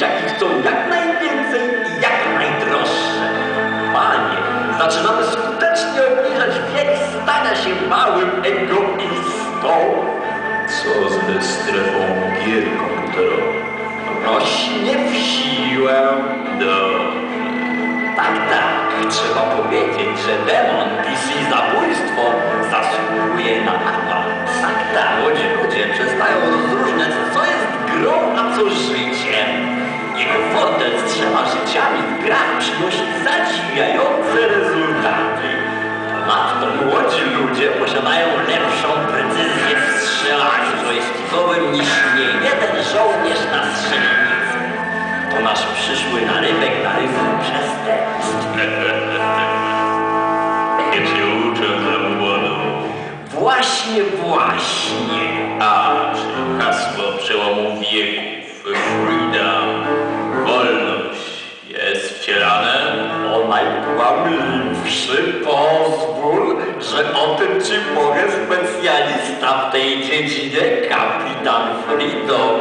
dzieciaki chcą jak najwięcej i jak najdroższe. Panie, zaczynamy skutecznie obniżać wiek stania się małym egoistą. Co ze strefą gier komputerowych? Rośnie w siłę. Dobrze. Tak, tak, trzeba powiedzieć, że demon PC zabójstwo zasługuje na awans. Tak, tak, młodzi ludzie przestają rozróżniać, co jest grą, a co życiem. Grach przynosi zadziwiające rezultaty. Ponadto młodzi ludzie posiadają lepszą precyzję w strzelaniu joystickowym niż nie jeden żołnierz na strzelnicy. To nasz przyszły narybek na rynku przestępstw. Właśnie, właśnie. O najpłamliwszy pozwól, że o tym ci powie specjalista w tej dziedzinie, kapitan Freedom.